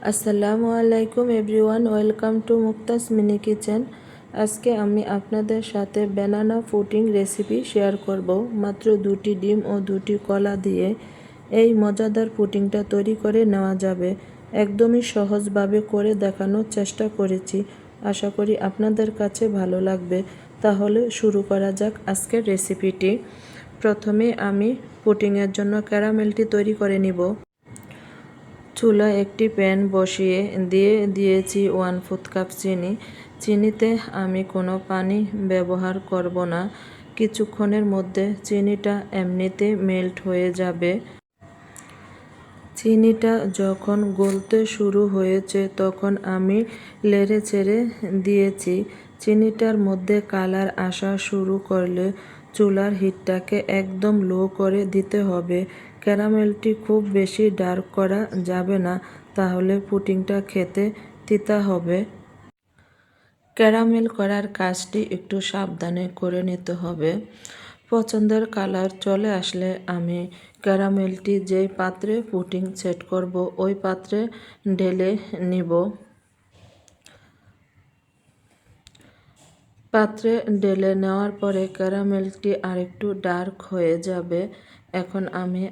আসসালামু আলাইকুম everyone, welcome to Mukta's mini kitchen. আজকে আমি আপনাদের সাথে ব্যানানা ফুটিং রেসিপি শেয়ার করব। মাত্র দুটি ডিম ও দুটি কলা দিয়ে এই মজাদার পুডিংটা তৈরি করে নেওয়া যাবে। একদমই সহজভাবে করে দেখানোর চেষ্টা করেছি। আশা করি আপনাদের কাছে ভালো লাগবে। তাহলে শুরু করা যাক আজকের রেসিপিটি প্রথমে আমি পুডিংয়ের জন্য ক্যারামেলটি তৈরি করে নিব। চুলা একটি প্যান বসিয়ে দিয়ে দিয়েছি ওয়ান ফোর্থ কাপ চিনি। চিনিতে আমি কোনো পানি ব্যবহার করব না। কিছুক্ষণের মধ্যে চিনিটা এমনিতে মেল্ট হয়ে যাবে। চিনিটা যখন গলতে শুরু হয়েছে তখন আমি লেড়ে ছেড়ে দিয়েছি। চিনিটার মধ্যে কালার আসা শুরু করলে চুলার হিটটাকে একদম লো করে দিতে হবে। ক্যারামেলটি খুব বেশি ডার্ক করা যাবে না, তাহলে পুটিংটা খেতে তিতা হবে। ক্যারামেল করার কাজটি একটু সাবধানে করে নিতে হবে। পছন্দের কালার চলে আসলে আমি ক্যারামেলটি যেই পাত্রে পুটিং সেট করব, ওই পাত্রে ঢেলে নিব। পাত্রে ঢেলে নেওয়ার পরে ক্যারামেলটি আরেকটু ডার্ক হয়ে যাবে। এখন আমি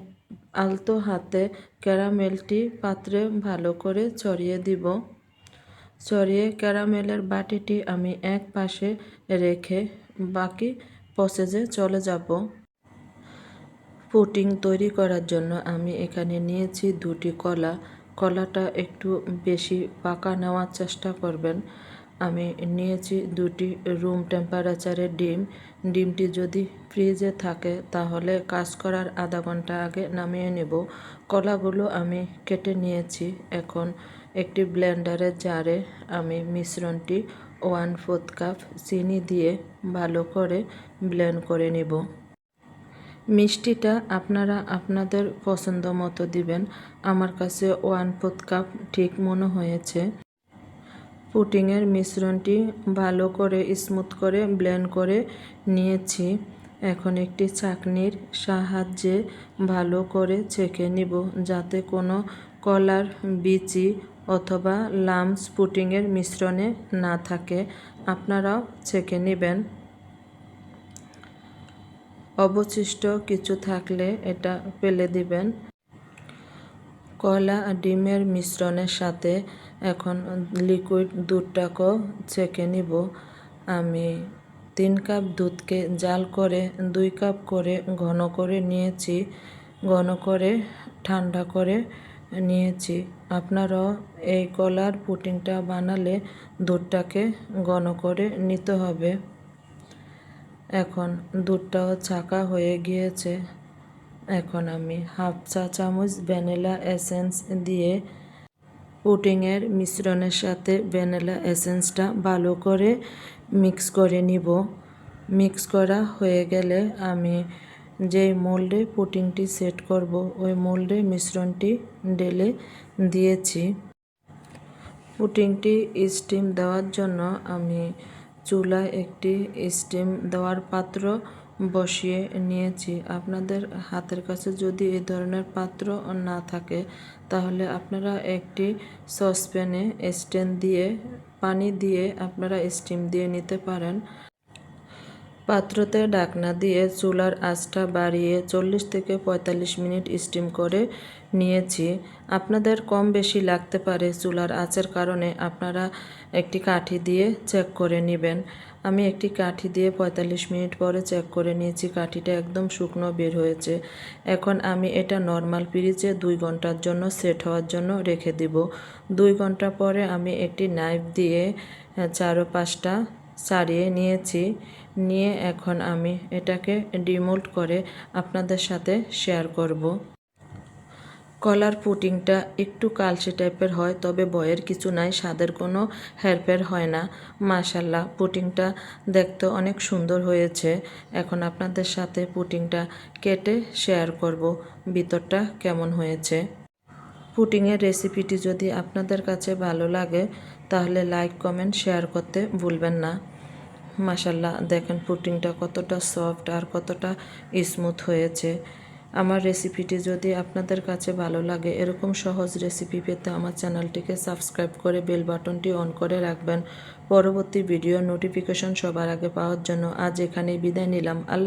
আলতো হাতে ক্যারামেলটি পাত্রে ভালো করে ছড়িয়ে দিব। ছড়িয়ে ক্যারামেলের বাটিটি আমি এক পাশে রেখে বাকি প্রসেসে চলে যাব। পুটিং তৈরি করার জন্য আমি এখানে নিয়েছি দুটি কলা। কলাটা একটু বেশি পাকা নেওয়ার চেষ্টা করবেন। আমি নিয়েছি দুটি রুম টেম্পারেচারের ডিম। ডিমটি যদি ফ্রিজে থাকে, তাহলে কাজ করার আধা ঘণ্টা আগে নামিয়ে নেব। কলাগুলো আমি কেটে নিয়েছি। এখন একটি ব্লেন্ডারের জারে আমি মিশ্রণটি ওয়ান ফোর্থ কাপ চিনি দিয়ে ভালো করে ব্লেন্ড করে নেব। মিষ্টিটা আপনারা আপনাদের পছন্দ মতো দিবেন। আমার কাছে ওয়ান ফোর্থ কাপ ঠিক মনে হয়েছে। পুটিংয়ের মিশ্রণটি ভালো করে স্মুথ করে ব্লেন্ড করে নিয়েছি। এখন একটি চাকনির সাহায্যে ভালো করে ছেঁকে নিব যাতে কোনো কলার, বিচি অথবা লামস পুটিংয়ের মিশ্রণে না থাকে। আপনারাও ছেঁকে নেবেন। অবশিষ্ট কিছু থাকলে এটা ফেলে দিবেন। কলা আর ডিমের মিশ্রণের সাথে এখন লিকুইড দুধটাকেও ছেঁকে নিব। আমি তিন কাপ দুধকে জাল করে দুই কাপ করে ঘন করে নিয়েছি, ঘন করে ঠান্ডা করে নিয়েছি। আপনারাও এই কলার পুটিংটা বানালে দুধটাকে ঘন করে নিতে হবে। এখন দুধটাও ছাকা হয়ে গিয়েছে। এখন আমি হাফ চা চামচ ভ্যানিলা এসেন্স দিয়ে পুটিংয়ের মিশ্রণের সাথে ভ্যানিলা এসেন্সটা ভালো করে মিক্স করে নিব। মিক্স করা হয়ে গেলে আমি যেই মোল্ডে পুটিংটি সেট করব, ওই মোল্ডে মিশ্রণটি ঢেলে দিয়েছি। পুটিংটি স্টিম দেওয়ার জন্য আমি চুলায় একটি স্টিম দেওয়ার পাত্র বসিয়ে নিয়েছি। আপনাদের হাতের কাছে যদি এ ধরনের পাত্র না থাকে, তাহলে আপনারা একটি সসপ্যানে স্ট্যান্ড দিয়ে, পানি দিয়ে আপনারা স্টিম দিয়ে নিতে পারেন। পাত্রতে ডাকনা দিয়ে চুলার আঁচটা বাড়িয়ে চল্লিশ থেকে পঁয়তাল্লিশ মিনিট স্টিম করে নিয়েছি। আপনাদের কম বেশি লাগতে পারে চুলার আঁচের কারণে। আপনারা একটি কাঠি দিয়ে চেক করে নেবেন। আমি একটি কাঠি দিয়ে পঁয়তাল্লিশ মিনিট পরে চেক করে নিয়েছি। কাঠিটা একদম শুকনো বের হয়েছে। এখন আমি এটা নর্মাল ফ্রিজে দুই ঘণ্টার জন্য সেট হওয়ার জন্য রেখে দিব। দুই ঘণ্টা পরে আমি একটি নাইফ দিয়ে চারো পাঁচটা ছাড়িয়ে নিয়েছি। নিয়ে এখন আমি এটাকে ডিমোল্ড করে আপনাদের সাথে শেয়ার করব। কলার পুটিংটা একটু কালসে টাইপের হয়, তবে বয়ের কিছু নাই, স্বাদের কোনো হেরফের হয় না। মাশাল্লাহ পুটিংটা দেখতে অনেক সুন্দর হয়েছে। এখন আপনাদের সাথে পুটিংটা কেটে শেয়ার করব, ভিতরটা কেমন হয়েছে। পুটিংয়ের রেসিপিটি যদি আপনাদের কাছে ভালো লাগে, তাহলে লাইক কমেন্ট শেয়ার করতে ভুলবেন না। মাসাল্লাহ দেখেন পুটিংটা কতটা সফট আর কতটা স্মুথ হয়েছে। আমার রেসিপিটি যদি আপনাদের কাছে ভালো লাগে, এরকম সহজ রেসিপি পেতে আমার চ্যানেলটিকে সাবস্ক্রাইব করে বেল বাটনটি অন করে রাখবেন। পরবর্তী ভিডিও নোটিফিকেশন সবার আগে পাওয়ার জন্য আজ এখানেই বিদায় নিলাম। আল্লাহ